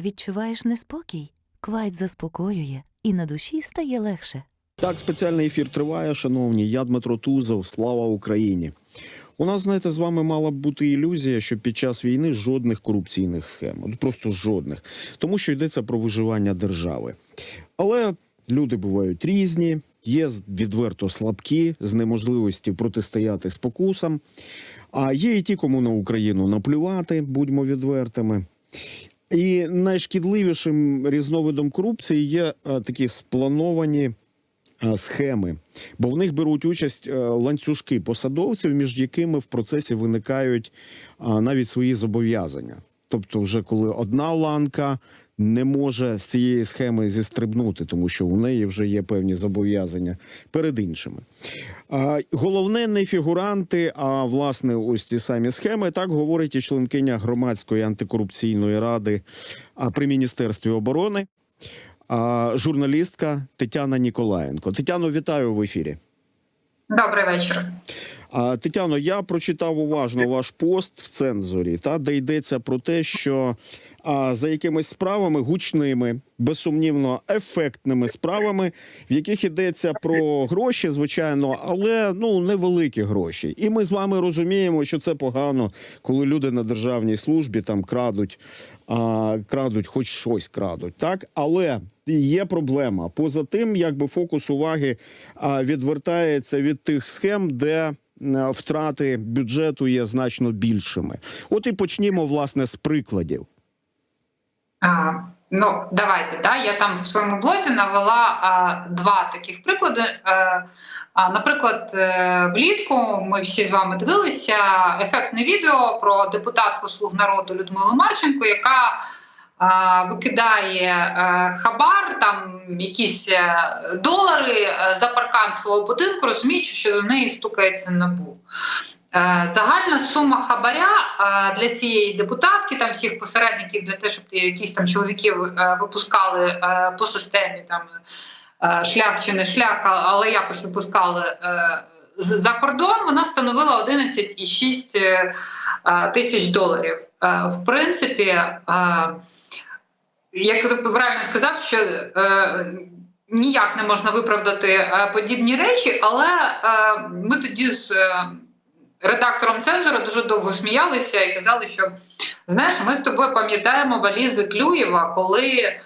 Відчуваєш неспокій? Квайт заспокоює, і на душі стає легше. Так, спеціальний ефір триває, шановні. Я Дмитро Тузов. Слава Україні. У нас, знаєте, з вами мала б бути ілюзія, що під час війни жодних корупційних схем, просто жодних, тому що йдеться про виживання держави. Але люди бувають різні, є відверто слабкі з неможливості протистояти спокусам. А є і ті, кому на Україну наплювати, будьмо відвертими. І найшкідливішим різновидом корупції є е, такі сплановані е, схеми, бо в них беруть участь е, ланцюжки посадовців, між якими в процесі виникають навіть свої зобов'язання. Тобто, вже коли одна ланка не може з цієї схеми зістрибнути, тому що у неї вже є певні зобов'язання перед іншими. А, головне не фігуранти, а власне ось ці самі схеми. Так говорить і членкиня громадської антикорупційної ради при міністерстві оборони, а, журналістка Тетяна Ніколаєнко. Тетяно, вітаю в ефірі. Добрий вечір. Тетяно, я прочитав уважно ваш пост в цензорі, та де йдеться про те, що а, за якимись справами гучними, безсумнівно ефектними справами, в яких йдеться про гроші, звичайно, але ну невеликі гроші. І ми з вами розуміємо, що це погано, коли люди на державній службі там крадуть, а, крадуть, хоч щось крадуть, так але. Є проблема поза тим, якби фокус уваги відвертається від тих схем, де втрати бюджету є значно більшими. От і почнімо власне з прикладів. А, ну, давайте. Да? Я там в своєму блозі навела а, два таких приклади. Е, а, наприклад, е, влітку ми всі з вами дивилися ефектне відео про депутатку Слуг народу Людмилу Марченко, яка а, викидає е, хабар, там якісь е, долари е, за паркан свого будинку, розуміючи, що до неї стукається набу. Загальна сума хабаря для цієї депутатки, там всіх посередників для того, щоб якісь там чоловіків випускали по системі там шлях чи не шлях, але якось випускали за кордон, вона становила 11,6 е, е, тисяч доларів. В принципі, як ти правильно сказав, що е, ніяк не можна виправдати е, подібні речі, але е, ми тоді з редактором цензора дуже довго сміялися і казали, що знаєш, ми з тобою пам'ятаємо валізи Клюєва, коли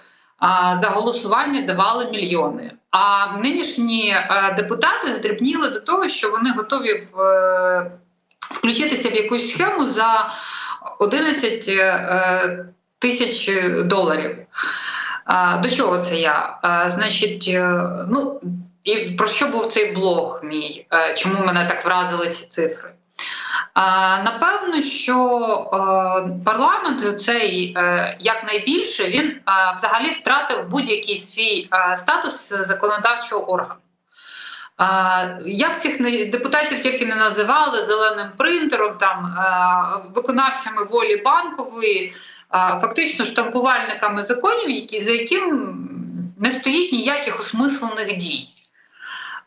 за голосування давали мільйони. А нинішні депутати здрібніли до того, що вони готові в, включитися в якусь схему за 11 е, тисяч доларів. До чого це я? Значить, е, ну і про що був цей блог мій? Е, Чому мене так вразили ці цифри? Напевно, що парламент цей якнайбільше він взагалі втратив будь-який свій статус законодавчого органу. А, Як цих депутатів тільки не називали зеленим принтером, там е, виконавцями волі банкової, фактично штампувальниками законів, які за яким не стоїть ніяких осмислених дій.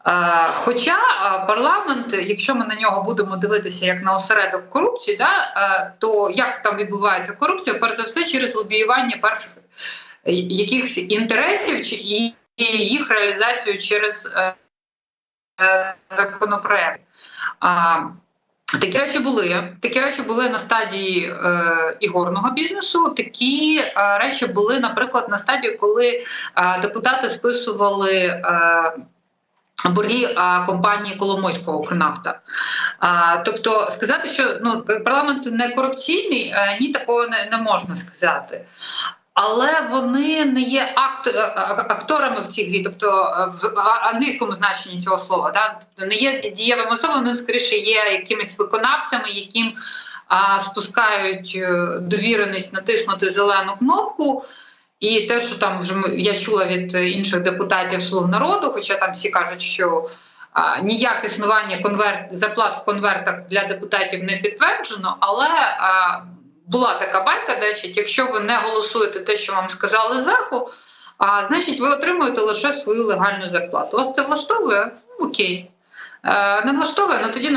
Е, Хоча е, парламент, якщо ми на нього будемо дивитися як на осередок корупції, да, то як там відбувається корупція, перш за все через лобіювання перших якихось інтересів і їх реалізацію через законопроект. А, Такі речі були. Такі речі були на стадії е, ігорного бізнесу. Такі е, речі були, наприклад, на стадії, коли е, депутати списували. Е, борги е, компанії Коломойського Укрнафта. А, тобто сказати, що ну парламент не корупційний, е, ні, такого не, не можна сказати. Але вони не є е, е, акторами в цій грі, тобто е, в англійському значенні цього слова, да? тобто не є дієвими особами, вони скоріше є якимись виконавцями, яким а, спускають довіреність натиснути зелену кнопку. І те, що там вже я чула від інших депутатів Слуг народу, хоча там всі кажуть, що а, ніяк існування конверт зарплат в конвертах для депутатів не підтверджено, але а, була така байка, значить, якщо ви не голосуєте те, що вам сказали зверху, а, значить ви отримуєте лише свою легальну зарплату. Вас це влаштовує? Ну, Окей. Е, не влаштовує, ну тоді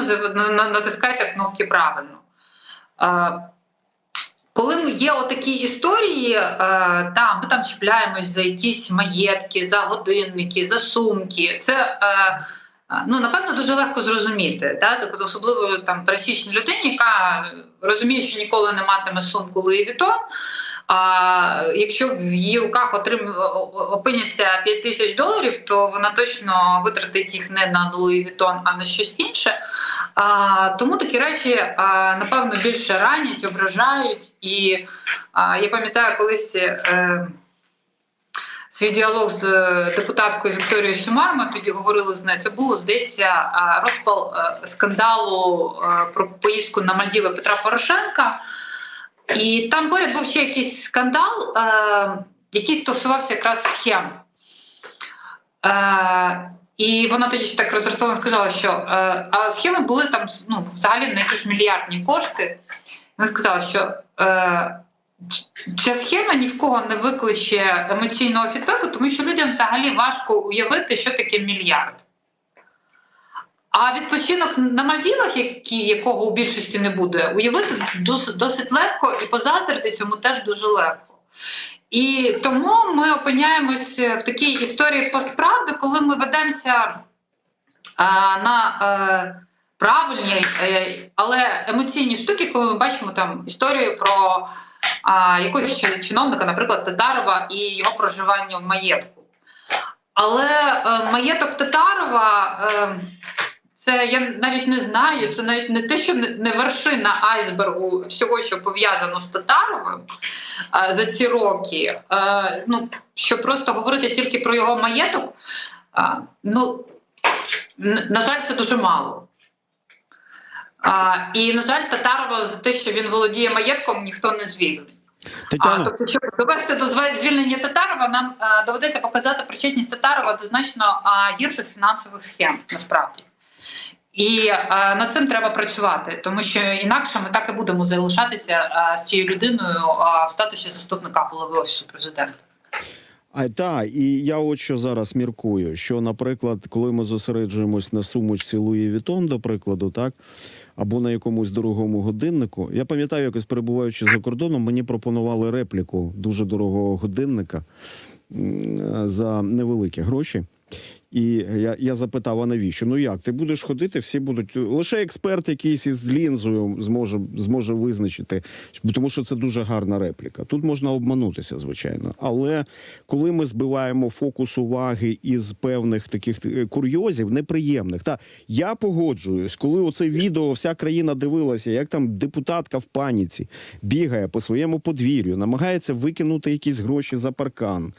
натискайте кнопки правильно. Е, коли є отакі історії, е, ми там чіпляємось за якісь маєтки, за годинники, за сумки. Це е, ну, напевно дуже легко зрозуміти. Та? Так, особливо там пересічній людині, яка розуміє, що ніколи не матиме сумку Луї Вітон. А якщо в її руках отрим... опиняться 5 тисяч доларів, то вона точно витратить їх не на Луї Вітон, а на щось інше. А, тому такі речі, а, напевно, більше ранять, ображають. І а, я пам'ятаю колись. Е, Свій діалог з е, депутаткою Вікторією Сюмар, ми тоді говорили з нею. Це було, здається, розпал е, скандалу е, про поїздку на Мальдіви Петра Порошенка. І там поряд був ще якийсь скандал, е, який стосувався якраз схем. Е, і вона тоді ще так розраховано сказала, що е, а схеми були там ну, взагалі на якісь мільярдні кошти. Вона сказала, що е, ця схема ні в кого не викличе емоційного фідбеку, тому що людям взагалі важко уявити, що таке мільярд. А відпочинок на Мальдівах, які, якого у більшості не буде, уявити досить, досить легко і позаздрити цьому теж дуже легко. І тому ми опиняємось в такій історії постправди, коли ми ведемося а, на е, правильні, е, але емоційні штуки, коли ми бачимо там історію про а, якогось чиновника, наприклад, Татарова і його проживання в маєтку. Але е, маєток Татарова. Е, це я навіть не знаю. Це навіть не те, що не- вершина айсбергу всього, що пов'язано з Татаровим а, за ці роки. Е, ну, що просто говорити тільки про його маєток, ну на жаль, це дуже мало. А, і, на жаль, Татарова за те, що він володіє маєтком, ніхто не звільнив. А, тобто, щоб довести до звільнення Татарова, нам е, доведеться показати причетність Татарова до значно е, гірших фінансових схем насправді. І е, над цим треба працювати, тому що інакше ми так і будемо залишатися е, з цією людиною е, в статусі заступника голови офісу президента. А та і я от що зараз міркую, що, наприклад, коли ми зосереджуємось на сумочці Луї Вітон, до прикладу, так або на якомусь дорогому годиннику. Я пам'ятаю, якось перебуваючи за кордоном, мені пропонували репліку дуже дорогого годинника за невеликі гроші. І я, я запитав, а навіщо? Ну як? Ти будеш ходити, всі будуть. Лише експерт якийсь із лінзою зможе, зможе визначити, тому що це дуже гарна репліка. Тут можна обманутися, звичайно. Але коли ми збиваємо фокус уваги із певних таких е, курйозів, неприємних, та я погоджуюсь, коли оце відео вся країна дивилася, як там депутатка в паніці бігає по своєму подвір'ю, намагається викинути якісь гроші за паркан.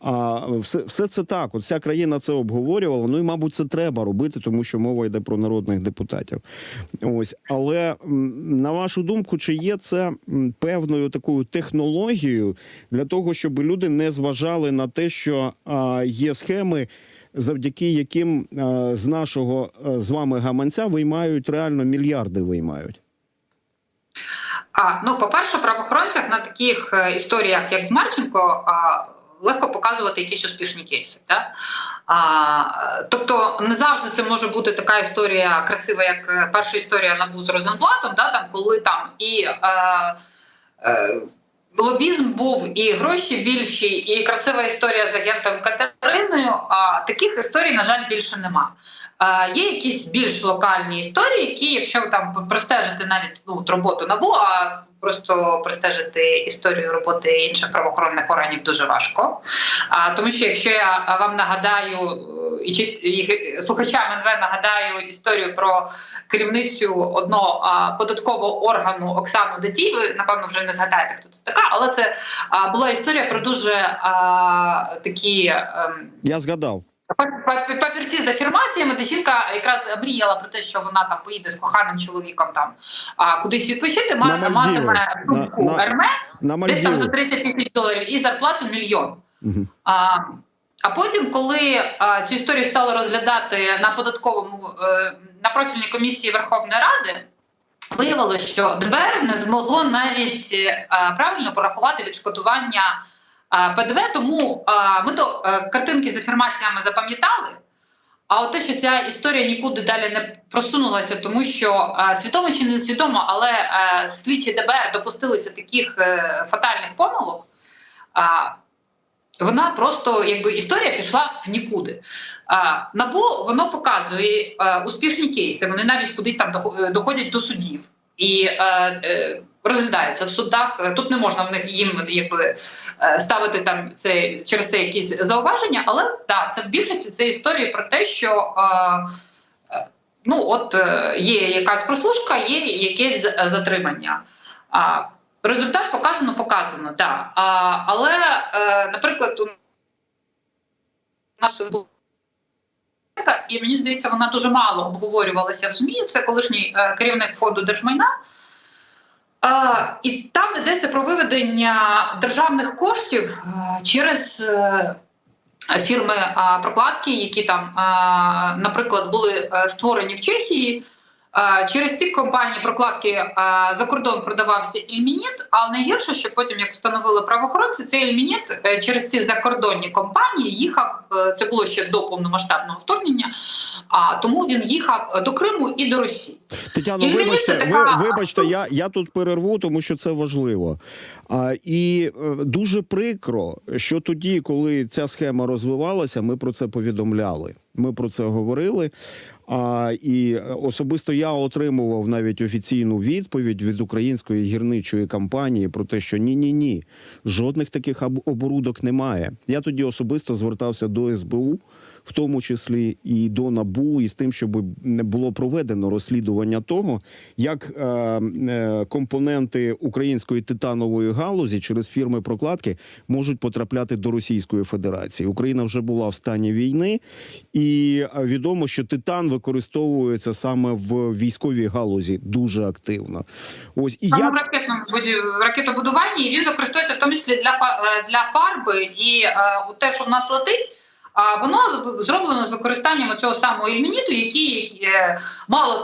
А все, все це так. От вся країна це обговорювала. Ну і мабуть, це треба робити, тому що мова йде про народних депутатів. Ось, але на вашу думку, чи є це певною такою технологією для того, щоб люди не зважали на те, що а, є схеми, завдяки яким з нашого з вами гаманця виймають реально мільярди виймають? А ну, по-перше, правоохоронцях на таких е, історіях, як з Марченко, а, легко показувати якісь успішні кейси. Да? А, тобто не завжди це може бути така історія красива, як е, перша історія набу з Розенблатом, да, там, коли там і. Е, е, Лобізм був і гроші більші, і красива історія з агентом Катериною. А таких історій, на жаль, більше нема. Е, є якісь більш локальні історії, які, якщо там простежити навіть ну, от роботу набу, а просто простежити історію роботи інших правоохоронних органів дуже важко. А, тому що якщо я вам нагадаю е, і, чит- і слухачам НВ нагадаю історію про керівницю одного а, податкового органу Оксану Датій, ви напевно вже не згадаєте, хто це така, але це а, була історія про дуже а, такі. ем, Я згадав. Папірці з афірмаціями, де жінка якраз мріяла про те, що вона там поїде з коханим чоловіком там а, кудись відпочити, На матиме сумку На- на- Ерме На десь там за Мальдіву. 30 тисяч доларів і зарплату мільйон. Мгм. А, а потім, коли а, цю історію стали розглядати на податковому е, на профільній комісії Верховної Ради, виявилося, що ДБР не змогло навіть е, правильно порахувати відшкодування ПДВ. Тому е, ми то е, картинки з афірмаціями запам'ятали. А от те, що ця історія нікуди далі не просунулася, тому що е, свідомо чи не свідомо, але е, слідчі ДБР допустилися таких е, фатальних помилок. Вона просто якби історія пішла в нікуди. НАБУ воно показує е, успішні кейси. Вони навіть кудись там дохо- доходять до судів і е, е, розглядаються в судах. Е, Тут не можна в них їм якби е, ставити там це через це якісь зауваження, але так, це в більшості це історії про те, що. Е, Ну, от є якась прослушка, є якесь затримання. А, результат показано, показано, так. А, але, е, наприклад, у нас була і мені здається, вона дуже мало обговорювалася в ЗМІ. Це колишній керівник фонду держмайна. І там йдеться про виведення державних коштів е, через е, фірми е, прокладки, які там, наприклад, були створені в Чехії. Через ці компанії прокладки за кордон продавався ільмініт, а найгірше, що потім, як встановили правоохоронці, цей ільмініт е, через ці закордонні компанії їхав. е, Це було ще до повномасштабного вторгнення. А тому він їхав до Криму і до Росії. Тетяно, вибачте, це ви, вибачте, я, я тут перерву, тому що це важливо. А, і е, дуже прикро, що тоді, коли ця схема розвивалася, ми про це повідомляли. Ми про це говорили. А, і особисто я отримував навіть офіційну відповідь від української гірничої компанії про те, що ні, ні, ні, жодних таких оборудок немає. Я тоді особисто звертався до СБУ, в тому числі і до НАБУ, і з тим, щоб не було проведено розслідування того, як е, е, компоненти української титанової галузі через фірми прокладки можуть потрапляти до Російської Федерації. Україна вже була в стані війни, і е, відомо, що титан використовується саме в військовій галузі дуже активно. Ось і я в ракетному ракетобудуванні він використовується в тому числі для е, для фарби і е, те, що в нас летить. А воно зроблено з використанням цього самого ільмініту, який мало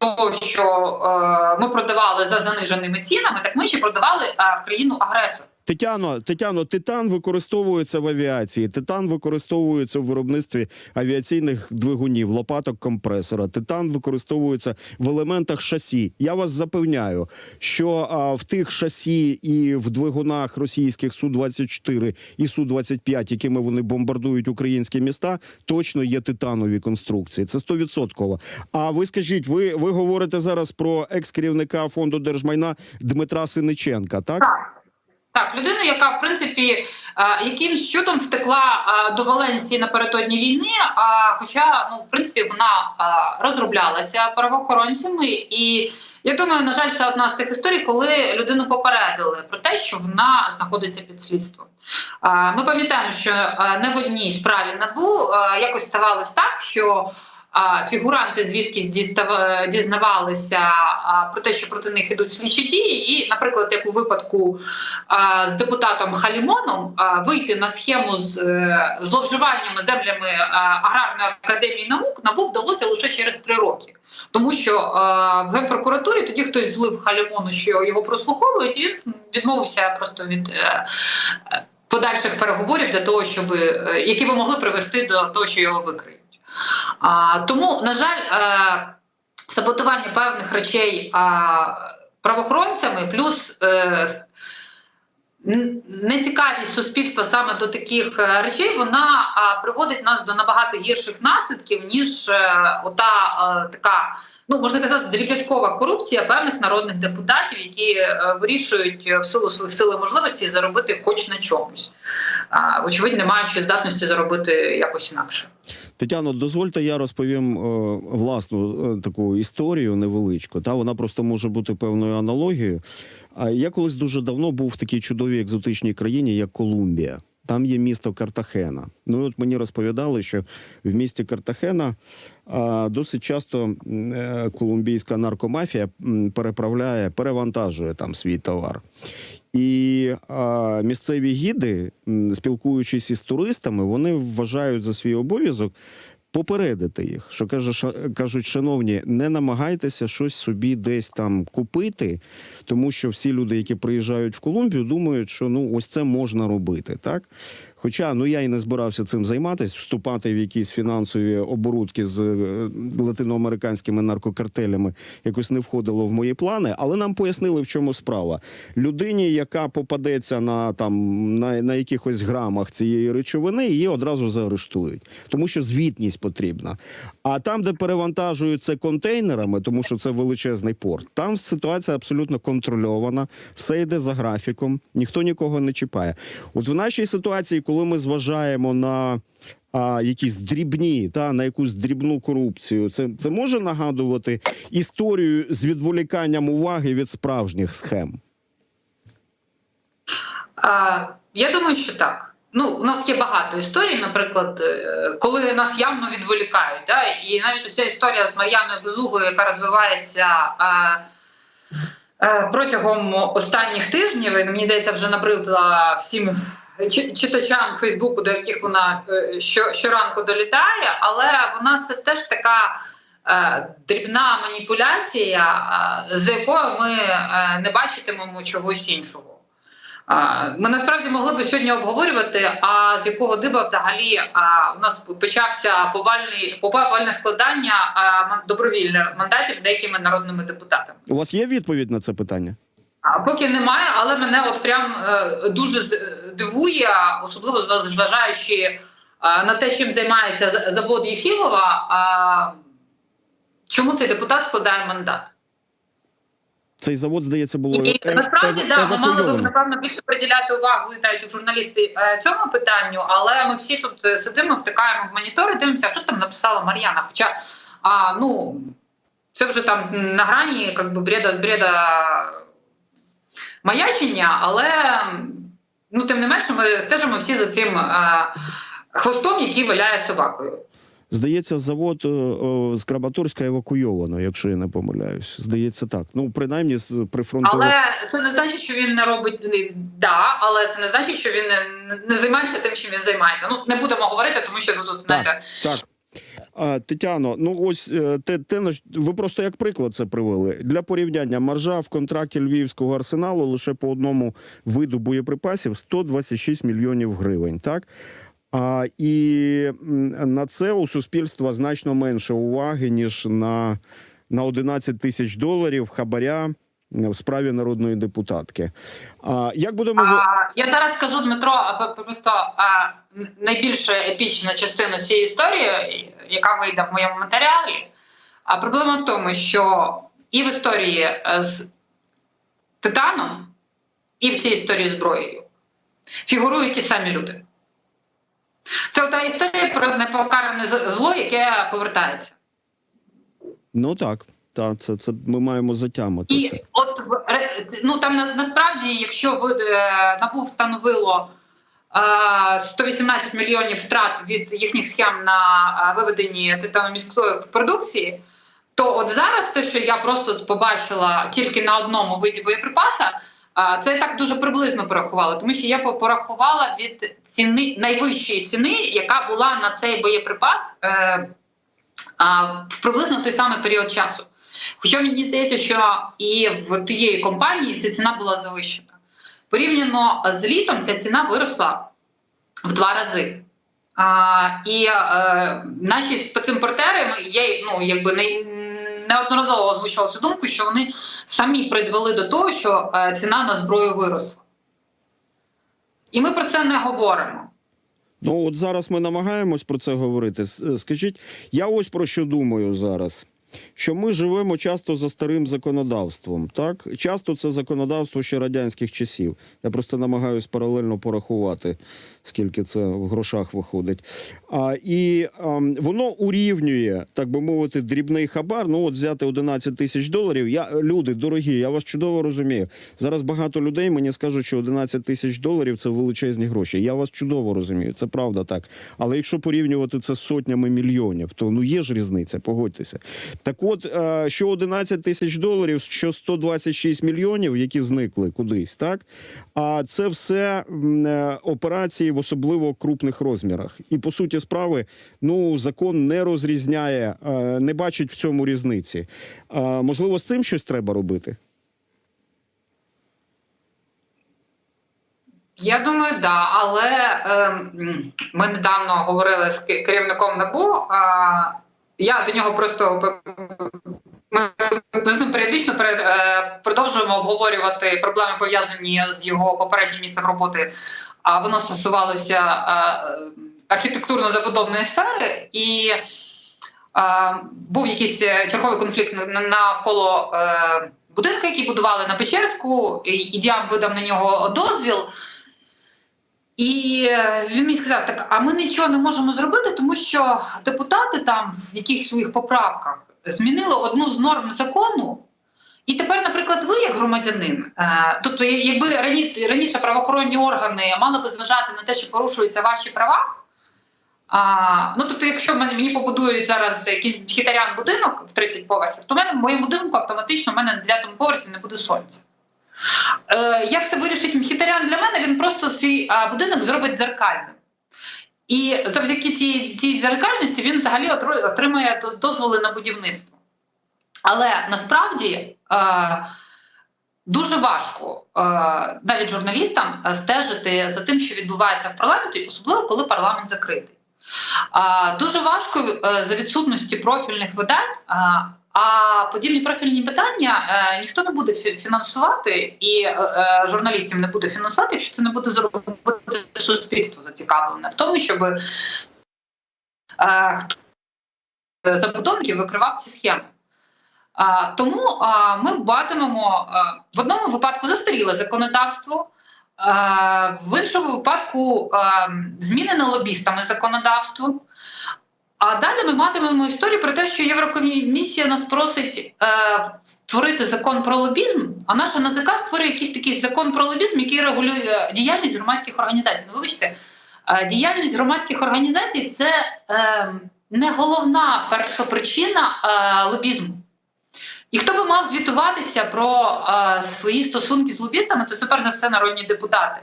того, що е, ми продавали за заниженими цінами, так ми ще продавали е, в країну агресор. Тетяно, Тетяно, титан використовується в авіації. Титан використовується в виробництві авіаційних двигунів, лопаток компресора. Титан використовується в елементах шасі. Я вас запевняю, що а, в тих шасі і в двигунах російських су 24 і су 25 якими вони бомбардують українські міста, точно є титанові конструкції. Це стовідсотково. А ви скажіть, ви, ви говорите зараз про екс-керівника фонду держмайна Дмитра Синиченка, так? Так. Так, людина, яка в принципі е, якимсь чудом втекла е, до Валенсії напередодні війни. А хоча, ну в принципі, вона е, розроблялася правоохоронцями, і я думаю, на жаль, це одна з тих історій, коли людину попередили про те, що вона знаходиться під слідством. Ми пам'ятаємо, що не в одній справі набу якось ставалось так, що. Фігуранти звідкись дізнавалися про те, що проти них ідуть слідчі дії, і, наприклад, як у випадку з депутатом Халімоном вийти на схему з е, зловживаннями землями аграрної академії наук набу вдалося лише через три роки, тому що в генпрокуратурі тоді хтось злив Халімону, що його прослуховують, і він відмовився просто від. е, Подальших переговорів для того, щоб е, які би могли привести до того, що його викриють. А, тому, на жаль, е, саботування певних речей а, правоохоронцями, плюс е, нецікавість суспільства саме до таких е, речей, вона приводить нас до набагато гірших наслідків, ніж е, ота е, така. Ну, можна казати, дріб'язкова корупція певних народних депутатів, які е, вирішують е, в силу своїх сил і можливості заробити хоч на чомусь, а, вочевидь, не маючи здатності заробити якось інакше. Тетяно, дозвольте, я розповім е, власну е, таку історію невеличку. Та вона просто може бути певною аналогією. А я колись дуже давно був в такій чудовій екзотичній країні, як Колумбія. Там є місто Картахена. Ну і от мені розповідали, що в місті Картахена а, досить часто е, колумбійська наркомафія переправляє, перевантажує там свій товар. І а, місцеві гіди, спілкуючись із туристами, вони вважають за свій обов'язок попередити їх, що каже, ша- кажуть, шановні, не намагайтеся щось собі десь там купити, тому що всі люди, які приїжджають в Колумбію, думають, що ну ось це можна робити, так. Хоча ну я і не збирався цим займатися, вступати в якісь фінансові оборудки з е, латиноамериканськими наркокартелями якось не входило в мої плани. Але нам пояснили, в чому справа. Людині, яка попадеться на там на, на якихось грамах цієї речовини, її одразу заарештують, тому що звітність потрібна. А там, де перевантажують це контейнерами, тому що це величезний порт, там ситуація абсолютно контрольована, все йде за графіком, ніхто нікого не чіпає. От в нашій ситуації, коли ми зважаємо на а, якісь дрібні, та на якусь дрібну корупцію, це, це може нагадувати історію з відволіканням уваги від справжніх схем. А, я думаю, що так. Ну, у нас є багато історій, наприклад, е, коли нас явно відволікають. Да? І навіть уся історія з Мар'яною Безугою, яка розвивається е, е, протягом останніх тижнів, і мені здається, вже набридла всім читачам Фейсбуку, до яких вона е, що, щоранку долітає, але вона це теж така. е, Дрібна маніпуляція, е, за якою ми не бачитимемо чогось іншого. Ми насправді могли би сьогодні обговорювати, а з якого диба взагалі у нас почався повальний повальне складання ман- мандатів деякими народними депутатами. У вас є відповідь на це питання? Поки немає, але мене от прям е, дуже дивує, особливо зважаючи е, на те, чим займається завод Єфімова. Чому цей депутат складає мандат? Цей завод, здається, було І е- насправді ев- да, ми мали б напевно більше приділяти увагу, літаючи журналісти е, цьому питанню, але ми всі тут е, сидимо, втикаємо в монітори, дивимося, що там написала Мар'яна. Хоча а, ну це вже там на грані як би, бреда, бреда маячення, але ну тим не менше, ми стежимо всі за цим е, хвостом, який виляє собакою. Здається, завод е, е, з Краматорська евакуйовано, якщо я не помиляюсь. Здається, так. Ну, принаймні, з прифронтових. Але це не значить, що він не робить да, але це не значить, що він не, не займається тим, чим він займається. Ну не будемо говорити, тому що ну, тут знаєте. Так. А, Тетяно, ну ось е, те, те, ви просто як приклад це привели. Для порівняння маржа в контракті Львівського арсеналу лише по одному виду боєприпасів 126 мільйонів гривень. Так? А, і на це у суспільства значно менше уваги, ніж на, на 11 тисяч доларів хабаря в справі народної депутатки. А, як будемо А, я зараз скажу Дмитро, а, п- просто а, н- найбільш епічна частина цієї історії, яка вийде в моєму матеріалі. А проблема в тому, що і в історії е, з Титаном, і в цій історії зброєю фігурують ті самі люди. Це та історія про непокаране зло, яке повертається. Ну так, так це, це ми маємо затямити І це. от ну там на, насправді, якщо ви е, НАБУ встановило е, 118 мільйонів втрат від їхніх схем на е, виведенні титаноміської продукції, то от зараз те, що я просто побачила тільки на одному виді боєприпаса, е, це так дуже приблизно порахувала, тому що я порахувала від ціни найвищої ціни, яка була на цей боєприпас е, в приблизно той самий період часу. Хоча мені здається, що і в тієї компанії ця ціна була завищена. Порівняно з літом ця ціна виросла в два рази. А, і е, наші спецімпортери є, ну, якби не, неодноразово озвучували цю думку, що вони самі призвели до того, що е, ціна на зброю виросла. І ми про це не говоримо. Ну от зараз ми намагаємось про це говорити. Скажіть, я ось про що думаю зараз. Що ми живемо часто за старим законодавством, так часто це законодавство ще радянських часів. Я просто намагаюсь паралельно порахувати, скільки це в грошах виходить. А, і ам, воно урівнює, так би мовити, дрібний хабар. Ну, от взяти 11 тисяч доларів. Я люди дорогі, я вас чудово розумію. Зараз багато людей мені скажуть, що 11 тисяч доларів це величезні гроші. Я вас чудово розумію, це правда так. Але якщо порівнювати це з сотнями мільйонів, то ну є ж різниця, погодьтеся. Так от, е, що 11 тисяч доларів, що 126 мільйонів, які зникли кудись, так? А це все е, операції в особливо крупних розмірах. І по суті справи, ну закон не розрізняє, е, не бачить в цьому різниці. Можливо, з цим щось треба робити? Я думаю, да, але е, ми недавно говорили з ке- керівником НАБУ. Е, я до нього просто ми, з ним періодично е, продовжуємо обговорювати проблеми пов'язані з його попереднім місцем роботи. А воно стосувалося е, архітектурно-забудовної сфери, і е, був якийсь черговий конфлікт на- навколо будинку, який будували на Печерську, і Діам видав на нього дозвіл. І е, він мені сказав: так, а ми нічого не можемо зробити, тому що депутати там в якихось своїх поправках змінили одну з норм закону. І тепер, наприклад, ви, як громадянин, е, тобто, якби рані- раніше правоохоронні органи мали би зважати на те, що порушуються ваші права. А, ну, тобто, якщо мені побудують зараз якийсь хітарян будинок в 30 поверхів, то в мене в моєму будинку автоматично в мене на 9 поверсі не буде сонця. Е, як це вирішить Мхітарян для мене? Він просто свій будинок зробить дзеркальним. І завдяки цій, цій дзеркальності він взагалі отримує дозволи на будівництво. Але насправді е, дуже важко е, навіть журналістам е, стежити за тим, що відбувається в парламенті, особливо коли парламент закритий. А, Дуже важко е, за відсутності профільних видань. А, подібні профільні питання е, ніхто не буде фінансувати, і е, е, журналістів не буде фінансувати, якщо це не буде зробити суспільство зацікавлене в тому, щоб е, забудовників викривав ці схеми. Тому ми батимемо в одному випадку застаріле законодавство, в іншому випадку а, змінене лобістами законодавство. А далі ми матимемо історію про те, що Єврокомісія нас просить е, створити закон про лобізм, а наша НАЗК створює якийсь такий закон про лобізм, який регулює діяльність громадських організацій. Ну, вибачте, е, діяльність громадських організацій це е, не головна першопричина е, лобізму. І хто би мав звітуватися про е, свої стосунки з лобістами, то це перш за все народні депутати.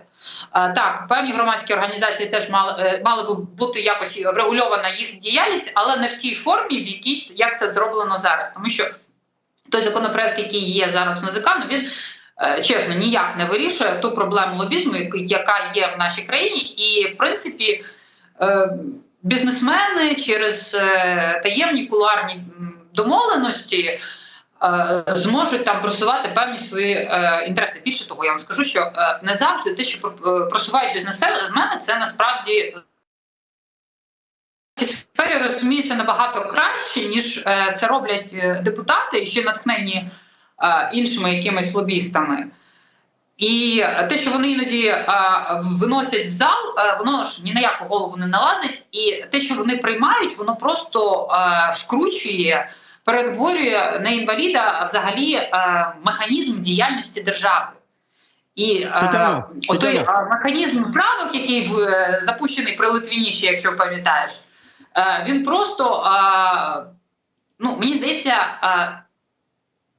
Е, так, певні громадські організації теж мали, е, мали би бути якось врегульована їх діяльність, але не в тій формі, в якій як це зроблено зараз. Тому що той законопроект, який є зараз в НАЗК, ну він е, чесно ніяк не вирішує ту проблему лобізму, яка- є в нашій країні, і в принципі. е, Бізнесмени через е, таємні кулуарні домовленості зможуть там просувати певні свої е, інтереси. Більше того, я вам скажу, що е, не завжди те, що про- е, просувають бізнесмени, це насправді цій сфері розуміються набагато краще, ніж е, це роблять е, депутати, і ще натхнені е, іншими якимись лобістами. І те, що вони іноді е, виносять в зал, е, воно ж ні на яку голову не налазить, і те, що вони приймають, воно просто е, скручує, перетворює на інваліда взагалі е, механізм діяльності держави. І е, Тетяна, Тетяна. е, механізм правок, який в- е, запущений при Литвіні, ще, якщо пам'ятаєш, е, він просто, е, ну, мені здається, е,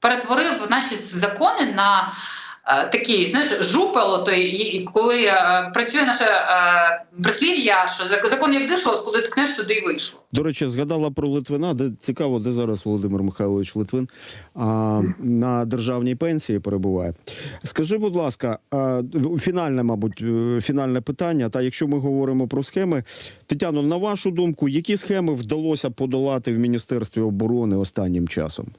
перетворив наші закони на такий, знаєш, жупел, той, і- коли е, працює наше е, прислів'я, що закон як дишло, куди ткнеш, туди й вийшло. До речі, згадала про Литвина. Де цікаво, де зараз Володимир Михайлович Литвин а, на державній пенсії перебуває. Скажи, будь ласка, а, фінальне, мабуть, е, фінальне питання. Та якщо ми говоримо про схеми, Тетяно, на вашу думку, які схеми вдалося подолати в Міністерстві оборони останнім часом? Е,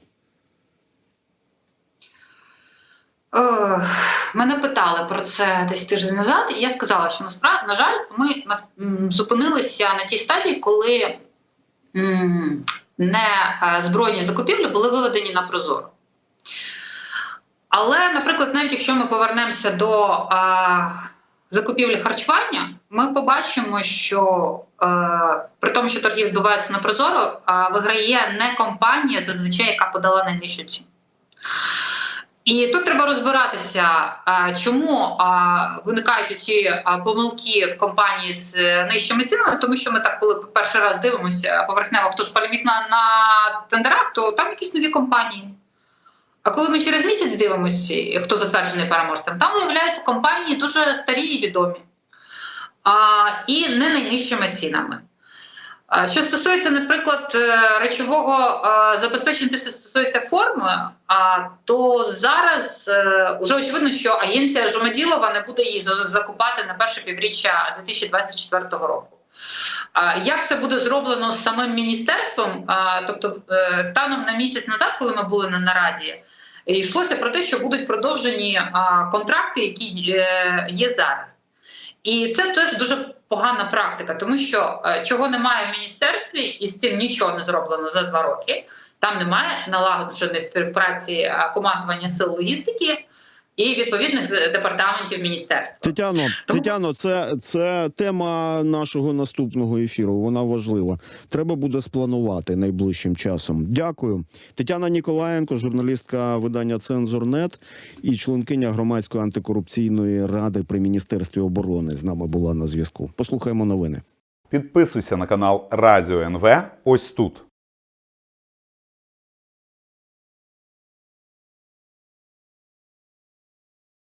Мене питали про це десь тиждень назад, і я сказала, що насправді, на жаль, ми зупинилися на тій стадії, коли не е, збройні закупівлі були виведені на прозоро. Але, наприклад, навіть якщо ми повернемося до е, закупівлі харчування, ми побачимо, що е, при тому, що торги відбуваються на прозоро, е, виграє не компанія, зазвичай яка подала найнижчу ціну. І тут треба розбиратися, чому виникають ці помилки в компанії з е, нижчими цінами, тому що ми так, коли перший раз дивимося поверхнево, хто ж переміг на, на тендерах, то там якісь нові компанії. А коли ми через місяць дивимося, хто затверджений переможцем, там виявляються компанії дуже старі і відомі, а, і не найнижчими цінами. Що стосується, наприклад, е, речового е, забезпечення, те, що стосується форми, то зараз вже очевидно, що агенція Жомаділова не буде її закупати на перше півріччя 2024 року. Як це буде зроблено з самим міністерством? Тобто, е, станом на місяць назад, коли ми були на нараді, йшлося про те, що будуть продовжені контракти, які е, є зараз. І це теж дуже погана практика, тому що е, чого немає в міністерстві, і з цим нічого не зроблено за два роки. Там немає налагодженої співпраці е, командування сил логістики і відповідних з- департаментів міністерства. Тетяно, Тому- Тетяно, це, це тема нашого наступного ефіру. Вона важлива. Треба буде спланувати найближчим часом. Дякую. Тетяна Ніколаєнко, журналістка видання Цензорнет і членкиня громадської антикорупційної ради при міністерстві оборони з нами була на зв'язку. Послухаємо новини. Підписуйся на канал Радіо НВ ось тут.